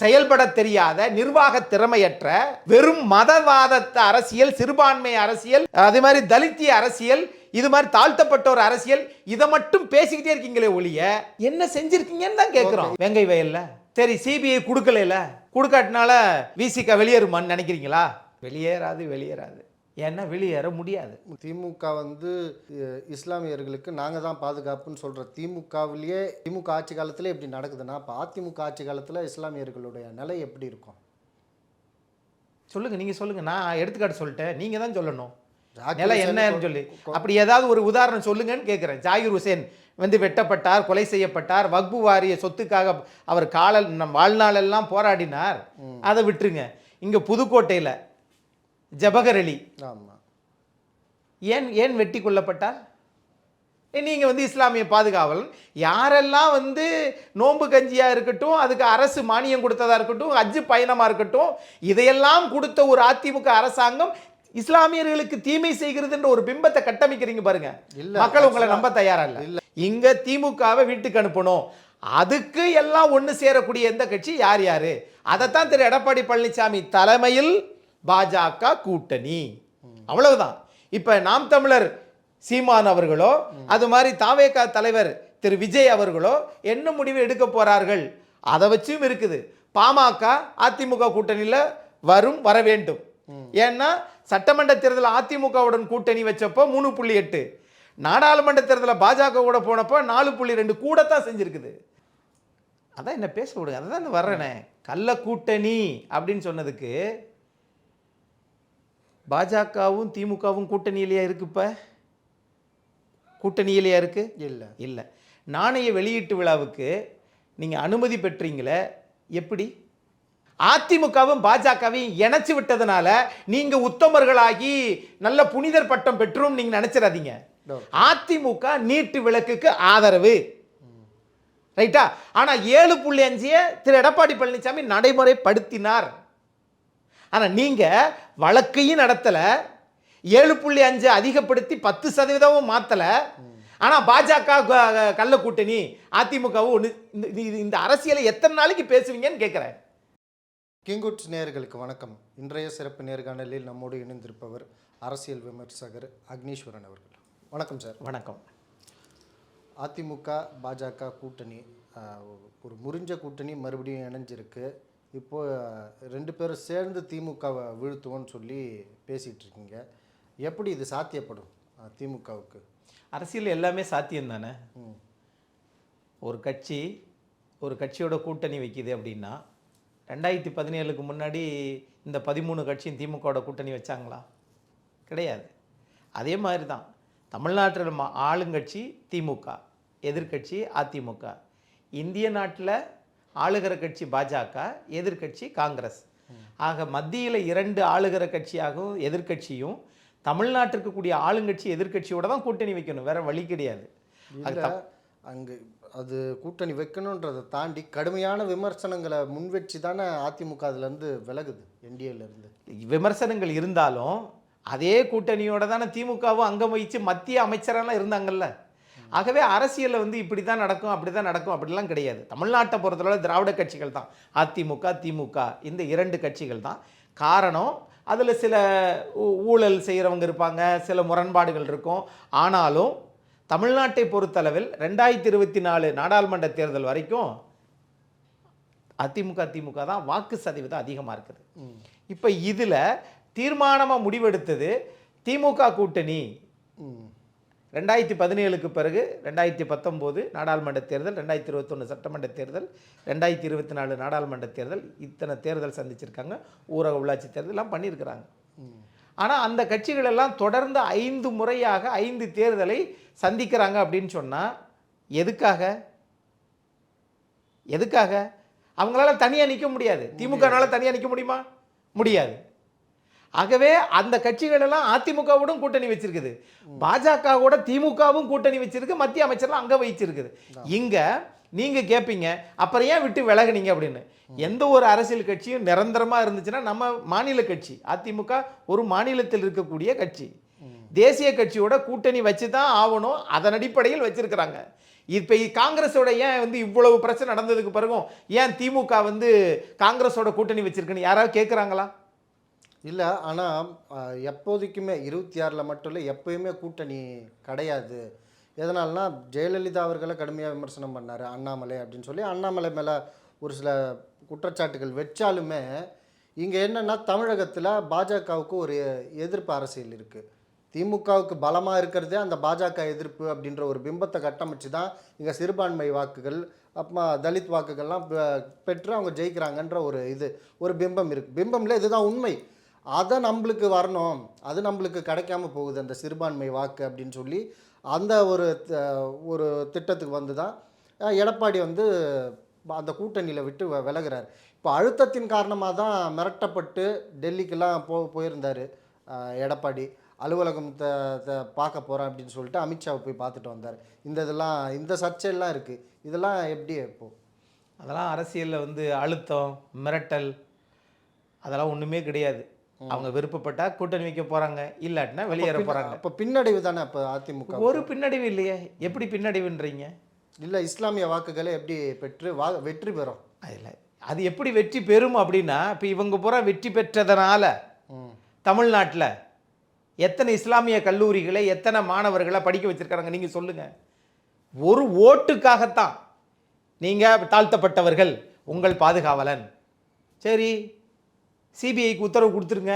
செயல்பட தெரியாத நிர்வாக திறமையற்ற வெறும் மதவாதத்த அரசியல் சிறுபான்மை அரசியல் அதே மாதிரி தலித்திய அரசியல் இது மாதிரி தாழ்த்தப்பட்டோர் அரசியல் இதை மட்டும் பேசிக்கிட்டே இருக்கீங்களே ஒழிய என்ன செஞ்சிருக்கீங்கன்னு தான் கேட்குறோம் வெங்கை வயல்ல. சரி சிபிஐ கொடுக்கல கொடுக்காட்டினால விசிக வெளியேறுமான்னு நினைக்கிறீங்களா? வெளியேறாது வெளியேறாது. ஏன்னா வெளியேற முடியாது. திமுக வந்து இஸ்லாமியர்களுக்கு நாங்கள் தான் பாதுகாப்புன்னு சொல்கிற திமுகவிலேயே திமுக ஆட்சி காலத்திலே இப்படி நடக்குதுன்னா இப்போ அதிமுக ஆட்சி காலத்தில் இஸ்லாமியர்களுடைய நிலை எப்படி இருக்கும்? சொல்லுங்க நீங்க சொல்லுங்க. நான் எடுத்துக்காட்டு சொல்லிட்டேன். நீங்க தான் சொல்லணும். நிலை என்னன்னு சொல்லி. அப்படி ஏதாவது ஒரு உதாரணம் சொல்லுங்கன்னு கேட்குறேன் ஜாகிர் ஹுசேன் வந்து வெட்டப்பட்டார் கொலை செய்யப்பட்டார் வக்பு வாரிய சொத்துக்காக அவர் கால வாழ்நாளெல்லாம் போராடினார். அதை விட்டுருங்க. இங்க புதுக்கோட்டையில ஜபகர் அலி ஆமாம் ஏன் ஏன் வெட்டி கொல்லப்பட்டார்? ஏ, நீங்க வந்து இஸ்லாமிய பாதுகாவலன். யாரெல்லாம் வந்து நோன்பு கஞ்சியா இருக்கட்டும் அதுக்கு அரசு மானியம் கொடுத்ததா இருக்கட்டும் ஹஜ்ஜு பயணமா இருக்கட்டும் இதையெல்லாம் கொடுத்த ஒரு அதிமுக அரசாங்கம் இஸ்லாமியர்களுக்கு தீமை செய்கிறதுன்ற ஒரு பிம்பத்தை கட்டமைக்கிறீங்க பாருங்க. இல்ல, மக்கள் உங்களை நம்ப தயாரா இல்ல. இங்க திமுகவை வீட்டுக்கு அனுப்பணும். அதுக்கு எல்லாம் ஒண்ணு சேரக்கூடிய எந்த கட்சி? யார் யாரு? அதைத்தான் திரு. எடப்பாடி பழனிசாமி தலைமையில் பாஜக கூட்டணி. அவ்வளவுதான். இப்போ நாம் தமிழர் சீமான் அவர்களோ அது மாதிரி தாவேகா தலைவர் திரு விஜய் அவர்களோ என்ன முடிவு எடுக்க போகிறார்கள் அதை வச்சும் இருக்குது. பாமக அதிமுக கூட்டணியில் வரும் வர வேண்டும். ஏன்னா சட்டமன்ற தேர்தல் அதிமுகவுடன் கூட்டணி வச்சப்போ மூணு புள்ளி எட்டு. நாடாளுமன்ற தேர்தலில் பாஜக கூட போனப்போ நாலு புள்ளி ரெண்டு கூடத்தான் செஞ்சுருக்குது. அதான் என்ன பேச விடுங்க. அதை தான் வர்றேனே. கள்ள கூட்டணி அப்படின்னு சொன்னதுக்கு பாஜகவும் திமுகவும் கூட்டணியிலேயே இருக்கு இப்ப? கூட்டணியிலேயே இருக்கு? இல்லை. இல்லை. நாணய வெளியீட்டு விழாவுக்கு நீங்கள் அனுமதி பெற்றீங்களே எப்படி? அதிமுகவும் பாஜகவையும் இணைச்சு விட்டதுனால நீங்க உத்தமர்களாகி நல்ல புனிதர் பட்டம் பெற்றும் நீங்க நினைச்சிடாதீங்க. அதிமுக நீட்டு விளக்குக்கு ஆதரவு. ரைட்டா? ஆனா ஏழு புள்ளி அஞ்சிய திரு. எடப்பாடி பழனிசாமி நடைமுறைப்படுத்தினார். ஆனா நீங்க வழக்கையும் நடத்தல ஏழு புள்ளி அஞ்சு அதிகப்படுத்தி பத்து சதவீதமும் மாத்தல. ஆனா பாஜக கள்ள கூட்டணி அதிமுகவும் ஒண்ணு இந்த- இந்த அரசியலை எத்தனை நாளைக்கு பேசுவீங்கன்னு கேட்கிறேன் கிங்குட்ஸ் நேயர்களுக்கு வணக்கம். இன்றைய சிறப்பு நேர்காணலில் நம்மோடு இணைந்திருப்பவர் அரசியல் விமர்சகர் அக்னீஸ்வரன் அவர்கள். வணக்கம் சார். வணக்கம். அதிமுக பாஜக கூட்டணி ஒரு முறிஞ்ச கூட்டணி மறுபடியும் இணைஞ்சிருக்கு. இப்போ ஆஹ், ரெண்டு பேரும் சேர்ந்து திமுகவை வீழ்த்துவோன்னு சொல்லி பேசிகிட்டு இருக்கீங்க. எப்படி இது சாத்தியப்படும் திமுகவுக்கு? அரசியல் எல்லாமே சாத்தியம் தானே? ம். ஒரு கட்சி ஒரு கட்சியோட கூட்டணி வைக்குது அப்படின்னா ரெண்டாயிரத்தி பதினேழுக்கு முன்னாடி இந்த பதிமூணு கட்சியும் திமுகவோட கூட்டணி வச்சாங்களா? கிடையாது. அதே மாதிரி தான் தமிழ்நாட்டில் ஆளுங்கட்சி திமுக எதிர்க்கட்சி அதிமுக. இந்திய நாட்டில் ஆளுகிற கட்சி பாஜக எதிர்க்கட்சி காங்கிரஸ். ஆக மத்தியில் இரண்டு ஆளுகிற கட்சியாகவும் எதிர்க்கட்சியும் தமிழ்நாட்டிற்கு கூடிய ஆளுங்கட்சி எதிர்க்கட்சியோட தான் கூட்டணி வைக்கணும். வேற வழி கிடையாது. அங்கே அது கூட்டணி வைக்கணுன்றதை தாண்டி கடுமையான விமர்சனங்களை முன்வச்சு தானே அதிமுக அதுலேருந்து விலகுது என்டிஏலேருந்து விமர்சனங்கள் இருந்தாலும் அதே கூட்டணியோட தானே திமுகவும் அங்கம் வகிச்சு மத்திய அமைச்சரெல்லாம் இருந்தாங்கல்ல? ஆகவே அரசியலில் வந்து இப்படி தான் நடக்கும் அப்படி தான் நடக்கும் அப்படிலாம் கிடையாது. தமிழ்நாட்டை பொறுத்தளவு திராவிட கட்சிகள் தான். அதிமுக திமுக இந்த இரண்டு கட்சிகள் தான். காரணம் அதில் சில ஊழல் செய்கிறவங்க இருப்பாங்க சில முரண்பாடுகள் இருக்கும். ஆனாலும் தமிழ்நாட்டை பொறுத்தளவில் ரெண்டாயிரத்தி இருபத்தி நாலு நாடாளுமன்ற தேர்தல் வரைக்கும் அதிமுக திமுக தான் வாக்கு சதவீதம் அதிகமாக இருக்குது. இப்போ இதில் தீர்மானமாக முடிவெடுத்தது திமுக கூட்டணி. ரெண்டாயிரத்தி பதினேழுக்கு பிறகு ரெண்டாயிரத்தி பத்தொம்போது நாடாளுமன்ற தேர்தல் ரெண்டாயிரத்தி இருபத்தொன்று சட்டமன்ற தேர்தல் ரெண்டாயிரத்தி இருபத்தி நாலு நாடாளுமன்ற தேர்தல் இத்தனை தேர்தல் சந்திச்சிருக்காங்க. ஊரக உள்ளாட்சி தேர்தலெலாம் பண்ணியிருக்கிறாங்க. ஆனால் அந்த கட்சிகள் எல்லாம் தொடர்ந்து ஐந்து முறையாக ஐந்து தேர்தலை சந்திக்கிறாங்க அப்படின்னு சொன்னால் எதுக்காக? எதுக்காக? அவங்களால தனியாக நிற்க முடியாது. திமுகனால தனியாக நிற்க முடியுமா? முடியாது. ஆகவே அந்த கட்சிகள் எல்லாம் அதிமுகவோடும் கூட்டணி வச்சிருக்குது. பாஜகவோட திமுகவும் கூட்டணி வச்சிருக்கு மத்திய அமைச்சர்லாம் அங்கே வச்சிருக்குது இங்க நீங்க கேட்பீங்க அப்புறம் ஏன் விட்டு விலகுனீங்க அப்படின்னு? எந்த ஒரு அரசியல் கட்சியும் நிரந்தரமா இருந்துச்சுன்னா நம்ம மாநில கட்சி அதிமுக ஒரு மாநிலத்தில் இருக்கக்கூடிய கட்சி. தேசிய கட்சியோட கூட்டணி வச்சு தான் ஆகணும் அதன் அடிப்படையில் வச்சிருக்கிறாங்க. இப்போ காங்கிரஸோட ஏன் வந்து இவ்வளவு பிரச்சனை நடந்ததுக்கு பிறகும் ஏன் திமுக வந்து காங்கிரஸோட கூட்டணி வச்சிருக்குன்னு யாராவது கேட்குறாங்களா இல்லை ஆனால் எப்போதைக்குமே இருபத்தி ஆறில் மட்டும் இல்லை எப்பயுமே கூட்டணி கிடையாது. எதனால்னா ஜெயலலிதா அவர்களை கடுமையாக விமர்சனம் பண்ணார் அண்ணாமலை அப்படின்னு சொல்லி. அண்ணாமலை மேலே ஒரு சில குற்றச்சாட்டுகள் வச்சாலுமே இங்கே என்னென்னா தமிழகத்தில் பாஜகவுக்கு ஒரு எதிர்ப்பு அரசியல் இருக்குது திமுகவுக்கு பலமாக இருக்கிறதே அந்த பாஜக எதிர்ப்பு அப்படின்ற ஒரு பிம்பத்தை கட்டமைச்சு தான் இங்கே சிறுபான்மை வாக்குகள் அப்புறமா தலித் வாக்குகள்லாம் பெ- பெற்று அவங்க ஜெயிக்கிறாங்கன்ற ஒரு இது ஒரு பிம்பம் இருக்குது பிம்பம்ல இதுதான் உண்மை. அதை நம்மளுக்கு வரணும். அது நம்மளுக்கு கிடைக்காம போகுது. அந்த சிறுபான்மை வாக்கு அப்படின்னு சொல்லி அந்த ஒரு த- ஒரு திட்டத்துக்கு வந்து தான் எடப்பாடி வந்து அந்த கூட்டணியில் விட்டு விலகிறார். இப்போ அழுத்தத்தின் காரணமாக தான் மிரட்டப்பட்டு டெல்லிக்கெல்லாம் போ போயிருந்தார் எடப்பாடி. அலுவலகம் த த பார்க்க போகிறேன் அப்படின்னு சொல்லிட்டு அமித்ஷாவை போய் பார்த்துட்டு வந்தார். இந்த இதெல்லாம் இந்த சர்ச்சையெல்லாம் இருக்குது இதெல்லாம் எப்படி இப்போது அதெல்லாம் அரசியலில் வந்து அழுத்தம் மிரட்டல் அதெல்லாம் ஒன்றுமே கிடையாது. அவங்க விருப்பப்பட்டா கூட்டணி வைக்க போகிறாங்க இல்லாட்டினா வெளியேற போகிறாங்க அப்போ பின்னடைவு தானே அப்போ அதிமுக ஒரு பின்னடைவு இல்லையே. எப்படி பின்னடைவுன்றீங்க? இல்லை இஸ்லாமிய வாக்குகளை எப்படி பெற்று வா வெற்றி பெறும்? அதில் அது எப்படி வெற்றி பெறும் அப்படின்னா இப்போ இவங்க பூரா வெற்றி பெற்றதனால தமிழ்நாட்டில் எத்தனை இஸ்லாமிய கல்லூரிகளை எத்தனை மாணவர்களை படிக்க வச்சிருக்காங்க நீங்கள் சொல்லுங்கள் ஒரு ஓட்டுக்காகத்தான் நீங்கள் தாழ்த்தப்பட்டவர்கள் உங்கள் பாதுகாவலன். சரி. சிபிஐக்கு உத்தரவு கொடுத்துருங்க.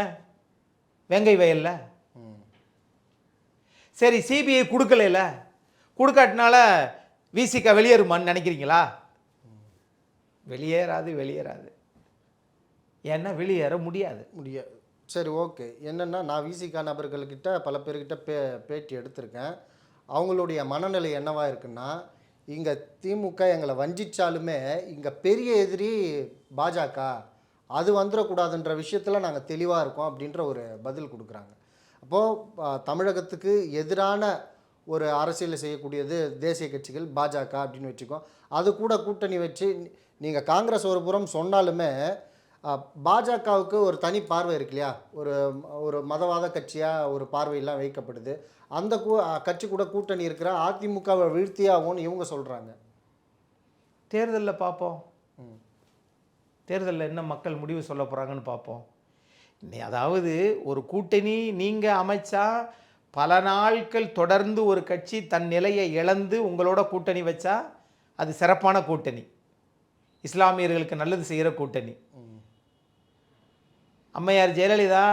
வெங்கை வயலில். ம் சரி சிபிஐ கொடுக்கலையில கொடுக்காட்டினால விசிக வெளியேறுமான்னு நினைக்கிறீங்களா? வெளியேறாது வெளியேறாது. ஏன்னா வெளியேற முடியாது. முடியாது. சரி ஓகே. என்னென்னா நான் விசிகா நபர்கள்கிட்ட பல பேர்கிட்ட பே பேட்டி எடுத்திருக்கேன். அவங்களுடைய மனநிலை என்னவாக இருக்குன்னா இங்கே திமுக எங்களை வஞ்சித்தாலுமே இங்கே பெரிய எதிரி பாஜக. அது வந்துடக்கூடாதுன்ற விஷயத்தில் நாங்கள் தெளிவாக இருக்கோம் அப்படின்ற ஒரு பதில் கொடுக்குறாங்க. அப்போது தமிழகத்துக்கு எதிரான ஒரு அரசியலை செய்யக்கூடியது தேசிய கட்சிகள் பாஜக அப்படின்னு வச்சுக்கோ அது கூட கூட்டணி வச்சு நீங்கள் காங்கிரஸ் ஒரு புறம் சொன்னாலுமே பாஜகவுக்கு ஒரு தனி பார்வை இருக்கு இல்லையா? ஒரு ஒரு மதவாத கட்சியாக ஒரு பார்வையெல்லாம் வைக்கப்படுது. அந்த கூ கட்சி கூட கூட்டணி இருக்கிற அதிமுகவை வீழ்த்தியாகும்னு இவங்க சொல்கிறாங்க தேர்தலில் பார்ப்போம் தேர்தலில் என்ன மக்கள் முடிவு சொல்ல போகிறாங்கன்னு பார்ப்போம். அதாவது ஒரு கூட்டணி நீங்கள் அமைச்சா பல நாட்கள் தொடர்ந்து ஒரு கட்சி தன் நிலையை இழந்து உங்களோட கூட்டணி வச்சா அது சிறப்பான கூட்டணி. இஸ்லாமியர்களுக்கு நல்லது செய்கிற கூட்டணி. அம்மையார் ஜெயலலிதா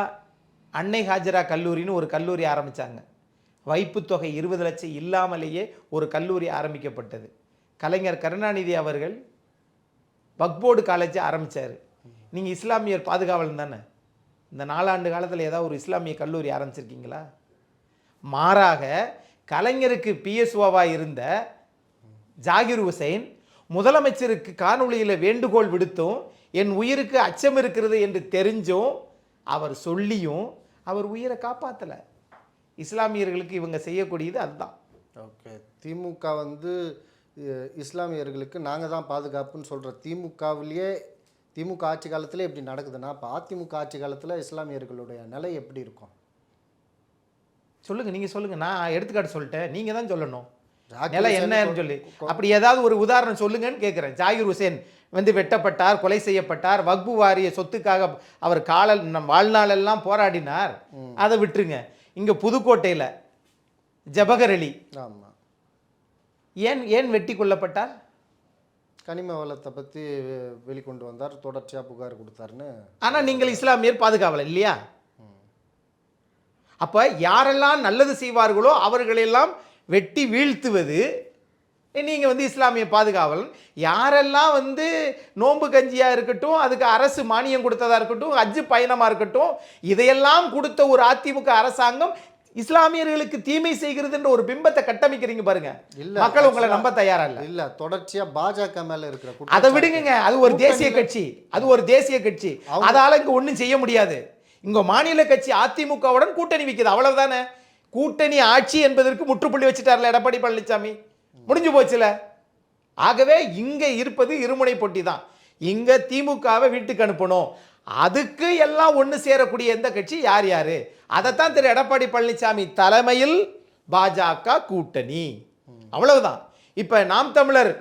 அன்னை ஹாஜரா கல்லூரின்னு ஒரு கல்லூரி ஆரம்பித்தாங்க வைப்புத்தொகை இருபது லட்சம் இல்லாமலேயே ஒரு கல்லூரி ஆரம்பிக்கப்பட்டது. கலைஞர் கருணாநிதி அவர்கள் பக்போர்டு காலேஜை ஆரம்பித்தார் நீங்கள் இஸ்லாமியர் பாதுகாவலன் தானே? இந்த நாலாண்டு காலத்தில் ஏதாவது ஒரு இஸ்லாமிய கல்லூரி ஆரம்பிச்சிருக்கீங்களா? மாறாக கலைஞருக்கு பிஎஸ்ஓவாக இருந்த ஜாகிர் ஹுசைன் முதலமைச்சருக்கு காணொளியில் வேண்டுகோள் விடுத்தும் என் உயிருக்கு அச்சம் இருக்கிறது என்று தெரிஞ்சும் அவர் சொல்லியும் அவர் உயிரை காப்பாற்றலை இஸ்லாமியர்களுக்கு இவங்க செய்யக்கூடியது அதுதான். ஓகே. திமுக வந்து இஸ்லாமியர்களுக்கு நாங்கள் தான் பாதுகாப்புன்னு சொல்கிற திமுகவிலேயே திமுக ஆட்சி காலத்தில் இப்படி நடக்குதுன்னா இப்போ அதிமுக ஆட்சி காலத்தில் இஸ்லாமியர்களுடைய நிலை எப்படி இருக்கும்? சொல்லுங்க நீங்க சொல்லுங்க. நான் எடுத்துக்காட்டு சொல்லிட்டேன். நீங்க தான் சொல்லணும். நிலை என்னன்னு சொல்லி. அப்படி ஏதாவது ஒரு உதாரணம் சொல்லுங்கன்னு கேட்குறேன் ஜாகிர் ஹுசேன் வந்து வெட்டப்பட்டார் கொலை செய்யப்பட்டார் வக்பு வாரிய சொத்துக்காக அவர் கால நம் வாழ்நாளெல்லாம் போராடினார். அதை விட்டுருங்க. இங்க புதுக்கோட்டையில ஜபகர் அலி ஆமாம் ஏன் ஏன் வெட்டி கொல்லப்பட்டார் கனிம வளத்தை பற்றி வெளிக்கொண்டு வந்தார் தொடர்ச்சியாக புகார் கொடுத்தாருன்னு. ஆனா நீங்கள் இஸ்லாமியர் பாதுகாவலர் இல்லையா? அப்ப யாரெல்லாம் நல்லது செய்வார்களோ அவர்களெல்லாம் வெட்டி வீழ்த்துவது நீங்க வந்து இஸ்லாமிய பாதுகாவலன். யாரெல்லாம் வந்து நோன்பு கஞ்சியா இருக்கட்டும் அதுக்கு அரசு மானியம் கொடுத்ததா இருக்கட்டும் ஹஜ்ஜு பயணமா இருக்கட்டும் இதையெல்லாம் கொடுத்த ஒரு அதிமுக அரசாங்கம் இஸ்லாமியர்களுக்கு தீமை செய்கிறதுன்ற ஒரு பிம்பத்தை கட்டமைக்கிறீங்க பாருங்க. மக்கள் உங்களை நம்ப தயாரா இல்ல இல்லை தொடர்ச்சியாக பாஜக மேலே இருக்கிற அதை விடுங்க அது ஒரு தேசிய கட்சி அது ஒரு தேசிய கட்சி. அதால இங்க ஒண்ணும் செய்ய முடியாது. இங்க மாநில கட்சி அதிமுகவுடன் கூட்டணி வைக்குது அவ்வளவுதானே? கூட்டணி ஆட்சி என்பதற்கு முற்றுப்புள்ளி வச்சுட்டார்ல எடப்பாடி பழனிசாமி முடிஞ்சு போச்சுல? ஆகவே இங்க இருப்பது இருமுனை போட்டி தான் இங்க திமுகவை வீட்டுக்கு அனுப்பணும். அதுக்கு எல்லாம் ஒன்று சேரக்கூடிய எந்த கட்சி? யார் யார்? அதைத்தான் திரு எடப்பாடி பழனிசாமி தலைமையில் பாஜக கூட்டணி. அவ்வளவுதான். இப்போ நாம் தமிழர்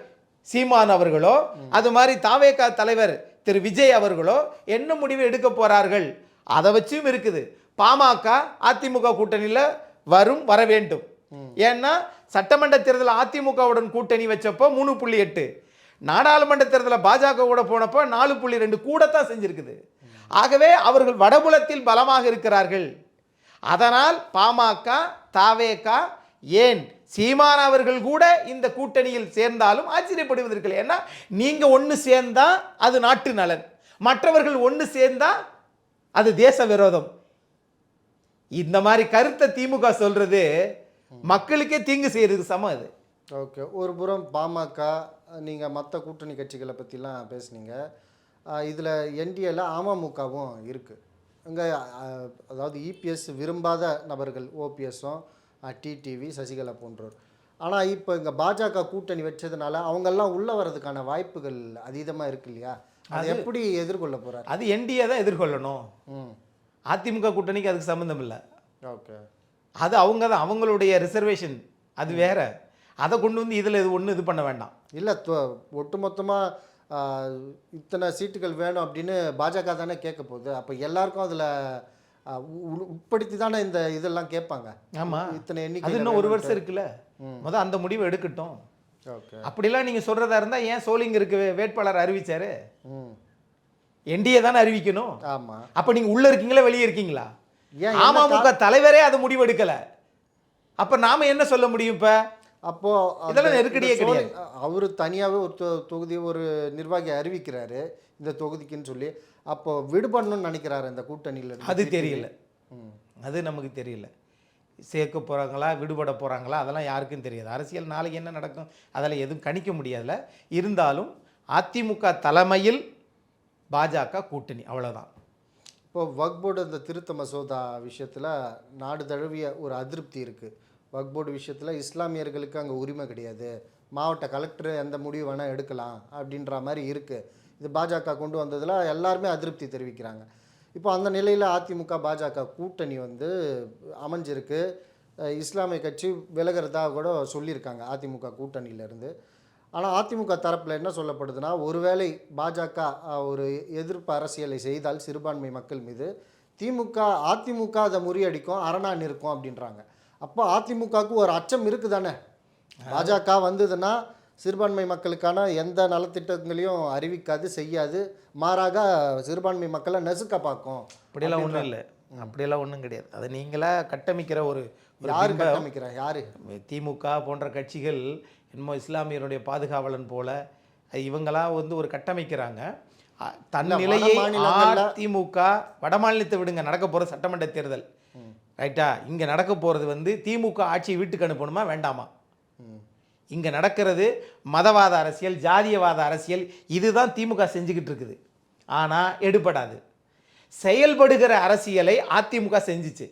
சீமான் அவர்களோ அது மாதிரி தாவேகா தலைவர் திரு விஜய் அவர்களோ என்ன முடிவு எடுக்க போகிறார்கள் அதை வச்சும் இருக்குது. பாமக அதிமுக கூட்டணியில் வரும் வர வேண்டும். ஏன்னா சட்டமன்ற தேர்தல் அதிமுகவுடன் கூட்டணி வச்சப்போ மூணு புள்ளி எட்டு. நாடாளுமன்ற தேர்தலில் பாஜகவோட போனப்போ நாலு புள்ளி ரெண்டு கூடத்தான் செஞ்சுருக்குது. ஆகவே அவர்கள் வடபுலத்தில் பலமாக இருக்கிறார்கள். அதனால் பாமக தாவேகா ஏன் சீமான் அவர்கள் கூட இந்த கூட்டணியில் சேர்ந்தாலும் ஆச்சரியப்படுவதற்கு ஏன்னா நீங்கள் ஒன்று சேர்ந்தால் அது நாட்டு நலன். மற்றவர்கள் ஒன்று சேர்ந்தால் அது தேச விரோதம். இந்த மாதிரி கருத்தை திமுக சொல்றது மக்களுக்கே தீங்கு செய்யறதுக்கு சமம் அது. ஓகே. ஒரு புறம் பாமக நீங்கள் மற்ற கூட்டணி கட்சிகளை பற்றிலாம் பேசுனீங்க. இதில் என்டிஏல அமமுகவும் இருக்குது இங்கே அதாவது இபிஎஸ் விரும்பாத நபர்கள் ஓபிஎஸும் டிடிவி சசிகலா போன்றோர். ஆனால் இப்போ இங்கே பாஜக கூட்டணி வச்சதுனால அவங்கெல்லாம் உள்ளே வர்றதுக்கான வாய்ப்புகள் அதீதமாக இருக்கு இல்லையா? அதை எப்படி எதிர்கொள்ள போகிறார் அது என்டிஏ தான் எதிர்கொள்ளணும். அதிமுக கூட்டணிக்கு அதுக்கு சம்மந்தம் இல்லை. ஓகே. அது அவங்க தான் அவங்களுடைய ரிசர்வேஷன். அது வேற. அதை கொண்டு வந்து இதில் இது ஒன்றும் இது பண்ண வேண்டாம். இல்லை ஒட்டுமொத்தமாக இத்தனை சீட்டுகள் வேணும் அப்படின்னு பாஜக தானே கேட்க போகுது. அப்போ எல்லாருக்கும் அதில் உட்படுத்தி தானே இந்த இதெல்லாம் கேட்பாங்க. ஆமா. இத்தனை எண்ணிக்கை இன்னும் ஒரு வருஷம் இருக்குல்ல. முத அந்த முடிவை எடுக்கட்டும். ஓகே. அப்படிலாம் நீங்க சொல்றதா இருந்தா ஏன் சோலிங்கருக்கு வே- வேட்பாளர் அறிவிச்சாரு? ம். என்டிஏ தானே அறிவிக்கணும். ஆமாம் அப்ப நீங்க உள்ள இருக்கீங்களா வெளியே இருக்கீங்களா? அமமுக தலைவரே அது முடிவு எடுக்கல அப்ப நாம என்ன சொல்ல முடியும் இப்ப? அப்போ அந்த- இதெல்லாம் நெருக்கடியே சோழி- அவரு தனியாகவே ஒரு தொகுதி ஒரு நிர்வாகி அறிவிக்கிறாரு இந்த தொகுதிக்குன்னு சொல்லி. அப்போ விடுபடணும்னு நினைக்கிறாரு இந்த கூட்டணியில. அது தெரியல. அது நமக்கு தெரியல. சேர்க்க போகிறாங்களா விடுபட போகிறாங்களா அதெல்லாம் யாருக்கும் தெரியாது. அரசியல் நாளைக்கு என்ன நடக்கும் அதெல்லாம் எதுவும் கணிக்க முடியாதுல இருந்தாலும் அதிமுக தலைமையில் பாஜக கூட்டணி அவ்வளவுதான். இப்போ வக்ஃப் போர்டு இந்த திருத்த மசோதா விஷயத்தில் நாடு தழுவிய ஒரு அதிருப்தி இருக்குது வக்ஃப் போர்டு விஷயத்தில் இஸ்லாமியர்களுக்கு அங்கே உரிமை கிடையாது. மாவட்ட கலெக்டர் எந்த முடிவு வேணால் எடுக்கலாம் அப்படின்ற மாதிரி இருக்குது இது பாஜக கொண்டு வந்ததில் எல்லாருமே அதிருப்தி தெரிவிக்கிறாங்க. இப்போ அந்த நிலையில் அதிமுக பாஜக கூட்டணி வந்து அமைஞ்சிருக்கு. இஸ்லாமிய கட்சி விலகிறதா கூட சொல்லியிருக்காங்க அதிமுக கூட்டணியிலேருந்து ஆனால் அதிமுக தரப்பில் என்ன சொல்லப்படுதுன்னா ஒருவேளை பாஜக ஒரு எதிர்ப்பு அரசியலை செய்தால் சிறுபான்மை மக்கள் மீது திமுக அதிமுக அதை முறியடிக்கும் அரணா நிற்கும் அப்படின்றாங்க. அப்போ அதிமுகவுக்கு ஒரு அச்சம் இருக்குதானே? பாஜக வந்ததுன்னா சிறுபான்மை மக்களுக்கான எந்த நலத்திட்டங்களையும் அறிவிக்காது செய்யாது. மாறாக சிறுபான்மை மக்களை நெசுக்க பார்க்கும். அப்படியெல்லாம் ஒன்றும் இல்லை. அப்படியெல்லாம் ஒன்றும் கிடையாது. அது நீங்களா கட்டமைக்கிற ஒரு யாரு. கட்டமைக்கிறா? யாரு? திமுக போன்ற கட்சிகள் என்னமோ இஸ்லாமியருடைய பாதுகாவலன் போல அஹ் இவங்களா வந்து ஒரு கட்டமைக்கிறாங்க. தன் நிலையை அதிமுக வடமாநிலத்தை விடுங்க நடக்க போற சட்டமன்ற தேர்தல். ரைட்டா இங்கே நடக்க போகிறது வந்து திமுக ஆட்சியை வீட்டுக்கு அனுப்பணுமா வேண்டாமா? ம். நடக்கிறது மதவாத அரசியல் ஜாதியவாத அரசியல் இதுதான் திமுக செஞ்சுக்கிட்டு இருக்குது. ஆனால் எடுபடாது. செயல்படுகிற அரசியலை அதிமுக செஞ்சுச்சு.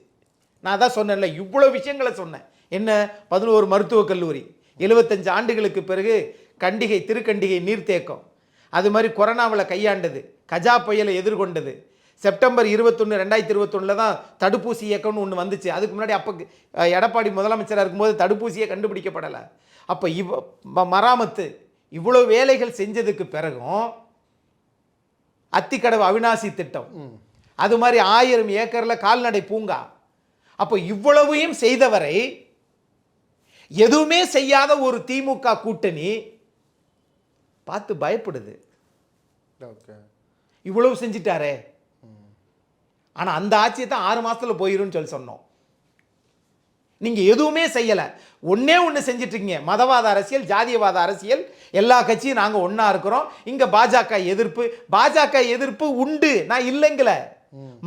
நான் தான் சொன்னேன்ல இவ்வளோ விஷயங்களை சொன்னேன். என்ன? பதினோரு மருத்துவக் கல்லூரி எழுபத்தஞ்சு ஆண்டுகளுக்கு பிறகு கண்டிகை திருக்கண்டிகை நீர்த்தேக்கம். அது மாதிரி கொரோனாவில் கையாண்டது கஜா புயலை எதிர்கொண்டது செப்டம்பர் இருபத்தொன்று ரெண்டாயிரத்தி இருபத்தொன்னில் தான் தடுப்பூசி இயக்கம்னு ஒன்று வந்துச்சு. அதுக்கு முன்னாடி அப்போ எடப்பாடி முதலமைச்சராக இருக்கும்போது தடுப்பூசியே கண்டுபிடிக்கப்படலை. அப்போ இவ் மராமத்து இவ்வளோ வேலைகள் செஞ்சதுக்கு பிறகும் அத்திக்கடவு அவிநாசி திட்டம். அது மாதிரி ஆயிரம் ஏக்கரில் கால்நடை பூங்கா. அப்போ இவ்வளவையும் செய்தவரை எதுவுமே செய்யாத ஒரு திமுக கூட்டணி பார்த்து பயப்படுது. இவ்வளவு செஞ்சிட்டாரே. ஆனால் அந்த ஆட்சியை தான் ஆறு மாதத்தில் போயிரும்னு சொல்லி சொன்னோம். நீங்கள் எதுவுமே செய்யலை. ஒன்றே ஒன்று செஞ்சிட்ருக்கீங்க மதவாத அரசியல் ஜாதியவாத அரசியல் எல்லா கட்சியும் நாங்கள் ஒன்றா இருக்கிறோம். இங்கே பாஜக எதிர்ப்பு. பாஜக எதிர்ப்பு உண்டு. நான் இல்லைங்களை.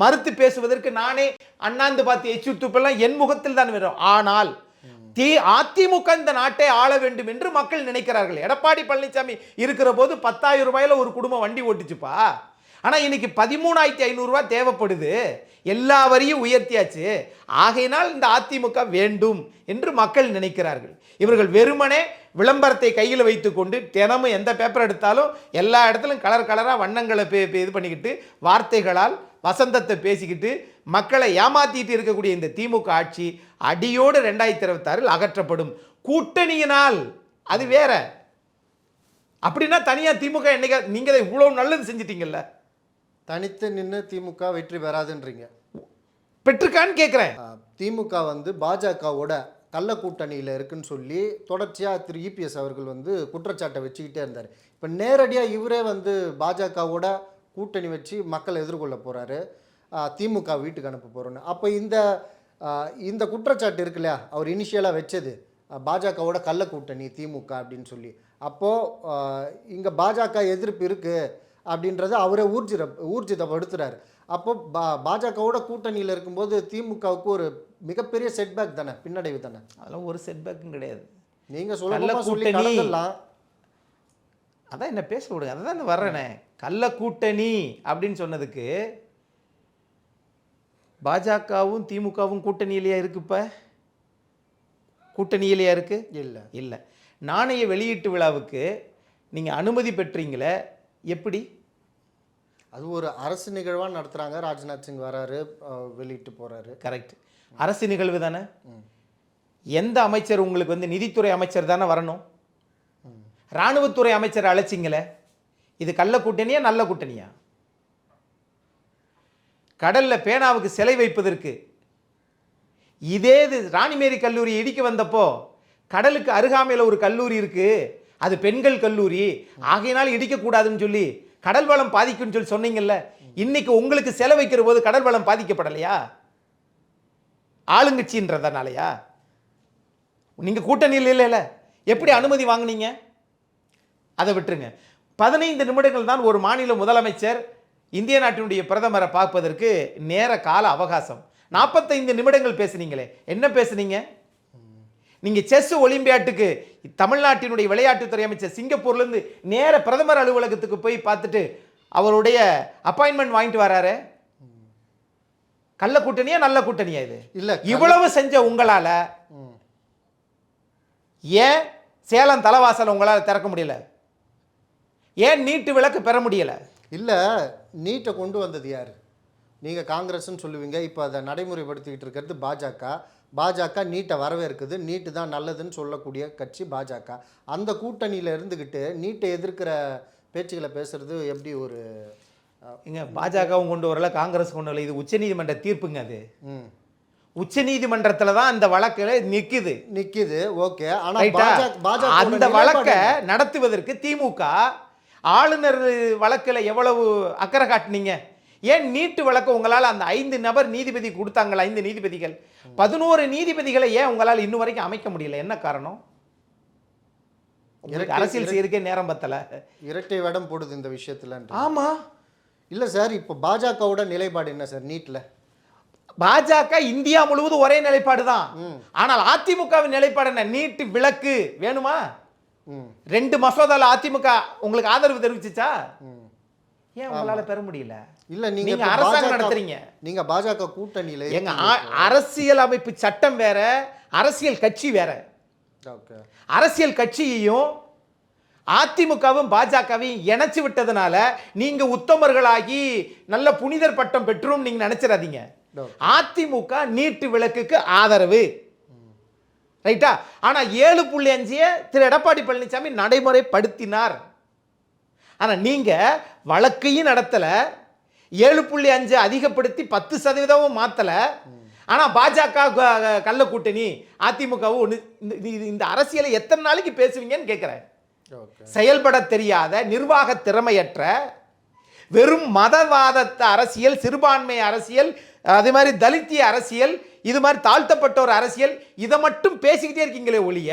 மறுத்து பேசுவதற்கு நானே அண்ணாந்து பார்த்து எச்சுத்துப்பெல்லாம் என் முகத்தில் தான் வரும். ஆனால் தி அதிமுக இந்த நாட்டை ஆள வேண்டும் என்று மக்கள் நினைக்கிறார்கள். எடப்பாடி பழனிசாமி இருக்கிற போது பத்தாயிரம் ரூபாயில ஒரு குடும்பம் வண்டி ஓட்டுச்சுப்பா. ஆனால் இன்னைக்கு பதிமூணாயிரத்தி ஐநூறுரூவா தேவைப்படுது. எல்லா வரியும் உயர்த்தியாச்சு. ஆகையினால் இந்த அதிமுக வேண்டும் என்று மக்கள் நினைக்கிறார்கள். இவர்கள் வெறுமனே விளம்பரத்தை கையில் வைத்துக்கொண்டு தினமும் எந்த பேப்பர் எடுத்தாலும் எல்லா இடத்துலையும் கலர் கலராக வண்ணங்களை பே இது பண்ணிக்கிட்டு வார்த்தைகளால் வசந்தத்தை பேசிக்கிட்டு மக்களை ஏமாத்திட்டு இருக்கக்கூடிய இந்த திமுக ஆட்சி அடியோடு ரெண்டாயிரத்தி இருபத்தாறில் அகற்றப்படும். கூட்டணியினால் அது வேற. அப்படின்னா தனியாக திமுக என்னைக்கா நீங்கள் இவ்வளோ நல்லது செஞ்சிட்டீங்கல்ல? தனித்து நின்று திமுக வெற்றி பெறாதுன்றீங்க. பெற்றுக்கான்னு கேட்குறேன் திமுக வந்து பாஜகவோட கள்ள கூட்டணியில் இருக்குன்னு சொல்லி தொடர்ச்சியாக திரு இபிஎஸ் அவர்கள் வந்து குற்றச்சாட்டை வச்சுக்கிட்டே இருந்தார். இப்போ நேரடியாக இவரே வந்து பாஜகவோட கூட்டணி வச்சு மக்களை எதிர்கொள்ள போகிறாரு திமுக வீட்டுக்கு அனுப்ப போகிறோன்னு அப்போ இந்த இந்த குற்றச்சாட்டு இருக்கு இல்லையா? அவர் இனிஷியலாக வச்சது. பாஜகவோட கள்ள கூட்டணி திமுக அப்படின்னு சொல்லி. அப்போது இங்கே பாஜக எதிர்ப்பு இருக்குது அப்படின்றத அவரே ஊர்ஜித ஊர்ஜிதப்படுத்துறாரு. அப்போ பா பாஜகவோட கூட்டணியில் இருக்கும்போது திமுகவுக்கு ஒரு மிகப்பெரிய செட்பேக் தானே பின்னடைவு தானே? அதெல்லாம் ஒரு செட்பேக்கும் கிடையாது. நீங்க கள்ள சொல்லலாம் சொல்லி கூட்டணி. அதான் என்ன பேச விடுங்க அதான் நான் வர்றேனே. கள்ள கூட்டணி அப்படின்னு சொன்னதுக்கு பாஜகவும் திமுகவும் கூட்டணியிலையா இருக்கு இப்ப? கூட்டணியிலையா இருக்கு? இல்லை. இல்லை. நாணய வெளியீட்டு விழாவுக்கு நீங்க அனுமதி பெற்றீங்களே எப்படி? அது ஒரு அரசு நிகழ்வாக நடத்துகிறாங்க ராஜ்நாத் சிங் வராரு வெளியிட்டு போகிறாரு கரெக்ட். அரசு நிகழ்வு தானே? எந்த அமைச்சர் உங்களுக்கு வந்து நிதித்துறை அமைச்சர் தானே வரணும்? இராணுவத்துறை அமைச்சர் அழைச்சிங்களே. இது கள்ள கூட்டணியா நல்ல கூட்டணியா? கடல்ல பேனாவுக்கு சிலை வைப்பதற்கு. இதே இது ராணிமேரி கல்லூரி இடிக்க வந்தப்போ கடலுக்கு அருகாமையில் ஒரு கல்லூரி இருக்கு. அது பெண்கள் கல்லூரி. ஆகையினால் இடிக்கக்கூடாதுன்னு சொல்லி கடல் வளம் பாதிக்கும்னு சொல்லி சொன்னீங்கல்ல இன்னைக்கு உங்களுக்கு செலவைக்கிற போது கடல் வளம் பாதிக்கப்படலையா? ஆளுங்கட்சின்றதுனாலயா? நீங்கள் கூட்டணியில் இல்லைல்ல எப்படி அனுமதி வாங்குனீங்க? அதை விட்டுருங்க. பதினைந்து நிமிடங்கள் தான் ஒரு மாநில முதலமைச்சர் இந்திய நாட்டினுடைய பிரதமரை பார்ப்பதற்கு நேர கால அவகாசம். நாற்பத்தைந்து நிமிடங்கள் பேசுனீங்களே என்ன பேசுனீங்க? நீங்க செஸ் ஒலிம்பியாட்டுக்கு தமிழ்நாட்டினுடைய விளையாட்டுத்துறை அமைச்சர் சிங்கப்பூர்ல இருந்து நேர பிரதமர் அலுவலகத்துக்கு போய் பார்த்துட்டு அவருடைய அப்பாயின்மெண்ட் வாங்கிட்டு வராரு? கள்ள கூட்டணியா நல்ல கூட்டணியா இது? இல்லை இவ்வளவு செஞ்ச உங்களால ஏன் சேலம் தலைவாசல் உங்களால திறக்க முடியல? ஏன் நீட்டு விளக்கு பெற முடியல? இல்லை நீட்டை கொண்டு வந்தது யார்? நீங்கள் காங்கிரஸ்னு சொல்லுவீங்க. இப்போ அதை நடைமுறைப்படுத்திக்கிட்டு இருக்கிறது பாஜக. பாஜக நீட்டை வரவேற்குது. நீட்டு தான் நல்லதுன்னு சொல்லக்கூடிய கட்சி பாஜக. அந்த கூட்டணியில் இருந்துக்கிட்டு நீட்டை எதிர்க்கிற பேச்சுகளை பேசுறது எப்படி ஒரு இங்க பாஜகவும் கொண்டு வரல காங்கிரஸ் கொண்டு வரல. இது உச்சநீதிமன்ற தீர்ப்புங்க அது. ம். உச்சநீதிமன்றத்துல தான் அந்த வழக்குல நிக்குது. நிக்குது. ஓகே. ஆனா ரைட்டா? பாஜக பாஜக அந்த வழக்கை நடத்துவதற்கு திமுக ஆளுநர் வழக்குல எவ்வளவு அக்கறை காட்டுனீங்க? ஏன் நீட்டு வழக்கு உங்களால் அந்த ஐந்து நபர் நீதிபதி கொடுத்தாங்களா ஐந்து நீதிபதிகள்? பதினோரு நீதிபதிகளை ஏன் உங்களால் இன்னும் வரைக்கும் அமைக்க முடியல? என்ன காரணம்? இரட்டை- அரசியல் செய்யறதுக்கே நேரம் பத்தல. இரட்டை வேடம் போடுது இந்த விஷயத்துல ஆமா. இல்ல சார் இப்போ பாஜகவோட நிலைப்பாடு என்ன சார் நீட்ல? பாஜக இந்தியா முழுவதும் ஒரே நிலைப்பாடு தான். ஆனால் அதிமுகவின் நிலைப்பாடு என்ன? நீட்டு விளக்கு வேணுமா? ரெண்டு மசோதால அதிமுக உங்களுக்கு ஆதரவு தெரிவிச்சுச்சா? ஏன் உங்களால பெற முடியல? இல்ல நீங்க அரசாங்கம் நடத்துறீங்க. நீங்க பாஜக கூட்டணியில எங்க அரசியல் அமைப்பு சட்டம் வேற அரசியல் கட்சி வேற. அரசியல் கட்சியையும் அதிமுகவும் பாஜகவையும் இணைச்சு விட்டதுனால நீங்க உத்தமர்களாகி நல்ல புனிதர் பட்டம் பெற்றும் நீங்க நினைச்சிடாதீங்க. அதிமுக நீட்டு விளக்குக்கு ஆதரவு. ரைட்டா? ஆனா ஏழு புள்ளி அஞ்சிய திரு எடப்பாடி பழனிசாமி நடைமுறைப்படுத்தினார். ஆனா நீங்க வழக்கையும் நடத்தல ஏழு புள்ளி அஞ்சு அதிகப்படுத்தி பத்து சதவீதமும் மாத்தல. ஆனா பாஜக கள்ள கூட்டணி அதிமுகவும் ஒன்று இந்த அரசியலை எத்தனை நாளைக்கு பேசுவீங்கன்னு கேட்குறேன் செயல்பட தெரியாத நிர்வாக திறமையற்ற வெறும் மதவாதத்த அரசியல் சிறுபான்மை அரசியல் அதே மாதிரி தலித்திய அரசியல் இது மாதிரி தாழ்த்தப்பட்ட ஒரு அரசியல் இதை மட்டும் பேசிக்கிட்டே இருக்கீங்களே ஒழிய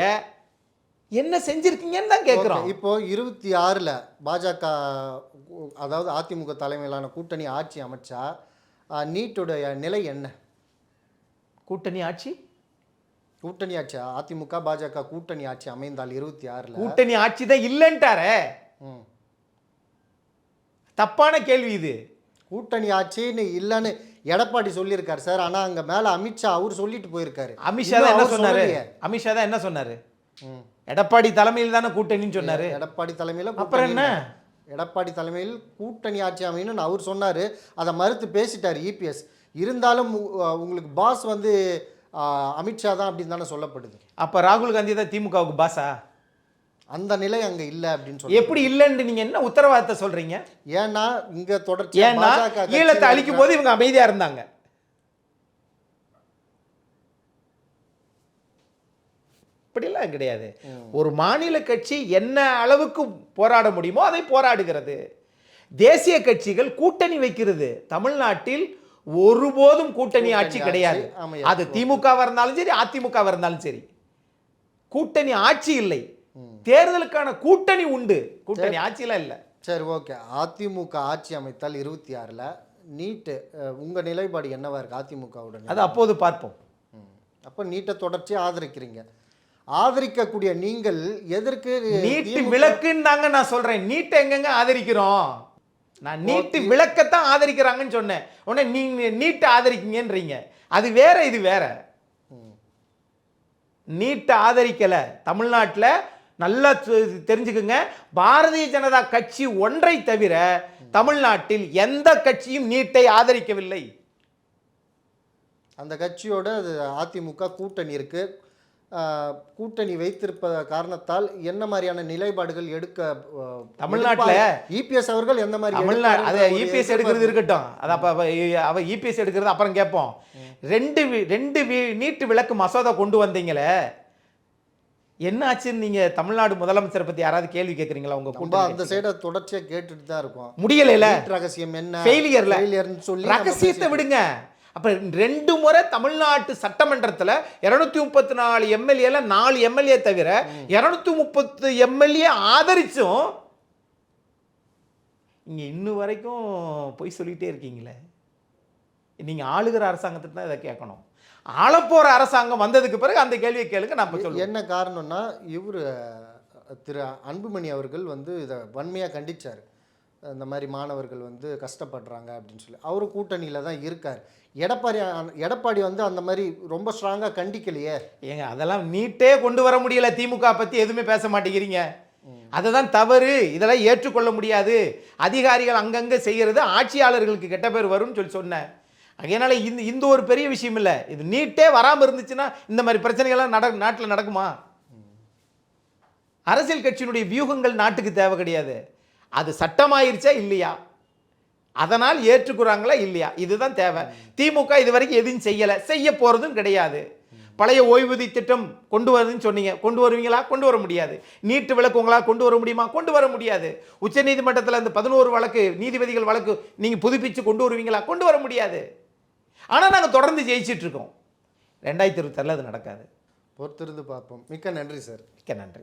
என்ன செஞ்சிருக்கீங்கன்னு தான் கேட்குறோம் இப்போ இருபத்தி ஆறுல பாஜக அதாவது அதிமுக தலைமையிலான கூட்டணி ஆட்சி அமைச்சா நீட்டுடைய நிலை என்ன? கூட்டணி ஆட்சி? கூட்டணி ஆட்சி அதிமுக பாஜக கூட்டணி ஆட்சி அமைந்தால் இருபத்தி ஆறுல கூட்டணி ஆட்சி தான் இல்லைன்ட்டாரே. தப்பான கேள்வி இது. கூட்டணி ஆட்சின்னு இல்லைன்னு எடப்பாடி சொல்லியிருக்காரு சார். ஆனா அங்க மேல அமித்ஷா அவர் சொல்லிட்டு போயிருக்காரு. அமித்ஷா தான் என்ன சொன்னாரு. அமித்ஷா தான் என்ன சொன்னாரு. எடப்பாடி தலைமையில் தானே கூட்டணின்னு சொன்னாரு. எடப்பாடி தலைமையில அப்புறம் என்ன? எடப்பாடி தலைமையில் கூட்டணி ஆட்சி அமையணும்னு அவர் சொன்னாரு. அதை மறுத்து பேசிட்டார் இபிஎஸ் இருந்தாலும் உங்களுக்கு பாஸ் வந்து அமித்ஷா தான் அப்படின்னு தானே சொல்லப்படுது. அப்ப ராகுல் காந்தி தான் திமுகவுக்கு பாசா அந்த நிலை அங்க இல்ல அப்படின்னு சொல்லி எப்படி இல்லைன்னு நீங்க என்ன உத்தரவாதத்தை சொல்றீங்க? ஏன்னா இங்க தொடர்ச்சி ஏன்னா ஈழத்தை அழிக்கும் போது இவங்க அமைதியா இருந்தாங்க. இப்படிலாம் கிடையாது. ஒரு மாநில கட்சி என்ன அளவுக்கு போராட முடியுமோ அதை போராடுகிறது. தேசிய கட்சிகள் கூட்டணி வைக்கிறது. தமிழ்நாட்டில் ஒருபோதும் கூட்டணி ஆட்சி கிடையாது. அது திமுகவா இருந்தாலும் சரி அதிமுகவா இருந்தாலும் சரி. கூட்டணி ஆட்சி இல்லை. தேர்தலுக்கான கூட்டணி உண்டு. கூட்டணி ஆட்சியெல்லாம் இல்லை. சரி ஓகே. அதிமுக ஆட்சி அமைத்தால் இருபத்தி ஆறுல நீட்டு உங்க நிலைப்பாடு என்னவா இருக்கு அதிமுகவுடன்? அது அப்போது பார்ப்போம். அப்ப நீட்டை தொடர்ச்சி ஆதரிக்கிறீங்க. ஆதரிக்கக்கூடிய நீங்கள் எதற்கு நீட்டு விளக்குன்னு தாங்க நான் சொல்றேன். நீட்டை எங்கெங்க ஆதரிக்கிறோம்? நான் நீட்டு விளக்கத்தான் ஆதரிக்கிறாங்கன்னு சொன்னேன். உடனே நீங்க நீட்டை ஆதரிக்கீங்கன்றீங்க. அது வேற இது வேற. நீட்டை ஆதரிக்கல. தமிழ்நாட்டில் நல்லா தெரிஞ்சுக்குங்க. பாரதிய ஜனதா கட்சி ஒன்றை தவிர தமிழ்நாட்டில் எந்த கட்சியும் நீட்டை ஆதரிக்கவில்லை. அந்த கட்சியோட அது அதிமுக கூட்டணி இருக்கு. ஆஹ், கூட்டணி வைத்திருப்ப காரணத்தால் என்ன மாதிரியான நிலைப்பாடுகள் எடுக்க தமிழ்நாட்டுல இபிஎஸ் அவர்கள் எந்த மாதிரி தமிழ்நாடு அதை இபிஎஸ் எடுக்கிறது இருக்கட்டும். அது அப்போ அவ இபிஎஸ் எடுக்கிறது அப்புறம் கேட்போம். ரெண்டு ரெண்டு நீட்டு விளக்கு மசோதா கொண்டு வந்தீங்களே? என்ன ஆச்சுன்னு நீங்க தமிழ்நாடு முதலமைச்சரை பத்தி யாராவது கேள்வி கேட்குறீங்களா உங்க நம்ம கூட்டம் அந்த சைடை தொடர்ச்சியா கேட்டுட்டு தான் இருக்கோம். முடியலைல. நீட் ரகசியம் என்ன? ஃபெயிலியர்ல ஃபெயிலியர்னு சொல்லி ரகசியத்தை விடுங்க. அப்போ ரெண்டு முறை தமிழ்நாட்டு சட்டமன்றத்தில் இரநூத்தி முப்பத்தி நாலு எம்எல்ஏல நாலு எம்எல்ஏ தவிர இரநூத்தி முப்பத்து எம்எல்ஏ ஆதரிச்சும் இங்கே இன்னும் வரைக்கும் பொய் சொல்லிகிட்டே இருக்கீங்களே. நீங்கள் ஆளுகிற அரசாங்கத்துக்கு தான் இதை கேட்கணும். ஆளப்போகிற அரசாங்கம் வந்ததுக்கு பிறகு அந்த கேள்வியை கேளுங்க நான் இப்ப சொல்லுவேன். என்ன காரணம்னா இவர் திரு அன்புமணி அவர்கள் வந்து இதை வன்மையாக கண்டிச்சார். இந்த மாதிரி மாணவர்கள் வந்து கஷ்டப்படுறாங்க அப்படின்னு சொல்லி. அவர் கூட்டணியில் தான் இருக்கார். எடப்பாடி எடப்பாடி வந்து அந்த மாதிரி ரொம்ப ஸ்ட்ராங்காக கண்டிக்கலையே. ஏங்க அதெல்லாம் நீட்டே கொண்டு வர முடியல திமுக பத்தி எதுவுமே பேச மாட்டேங்கிறீங்க. அதுதான் தவறு. இதெல்லாம் ஏற்றுக்கொள்ள முடியாது. அதிகாரிகள் அங்கங்க செய்யறது ஆட்சியாளர்களுக்கு கெட்ட பேர் வரும்னு சொல்லி சொன்னேன். அதனால இந்த இந்த ஒரு பெரிய விஷயம் இல்லை. இது நீட்டே வராமல் இருந்துச்சுன்னா இந்த மாதிரி பிரச்சனைகள்லாம் நட நாட்டில் நடக்குமா? அரசியல் கட்சியினுடைய வியூகங்கள் நாட்டுக்கு தேவை கிடையாது. அது சட்டமாயிருச்சா இல்லையா? அதனால் ஏற்றுக்கிறாங்களா இல்லையா? இதுதான் தேவை. திமுக இது வரைக்கும் எதுவும் செய்யலை. செய்ய போகிறதும் கிடையாது. பழைய ஓய்வூதிய திட்டம் கொண்டு வருதுன்னு சொன்னீங்க. கொண்டு வருவீங்களா? கொண்டு வர முடியாது. நீட்டு விளக்கு உங்களால் கொண்டு வர முடியுமா? கொண்டு வர முடியாது. உச்சநீதிமன்றத்தில் அந்த பதினோரு வழக்கு நீதிபதிகள் வழக்கு நீங்கள் புதுப்பிச்சு கொண்டு வருவீங்களா? கொண்டு வர முடியாது. ஆனால் நாங்கள் தொடர்ந்து ஜெயிச்சிட்டு இருக்கோம் ரெண்டாயிரத்தி இருபத்தாறில் அது நடக்காது. பொறுத்திருந்து பார்ப்போம். மிக்க நன்றி சார். மிக்க நன்றி.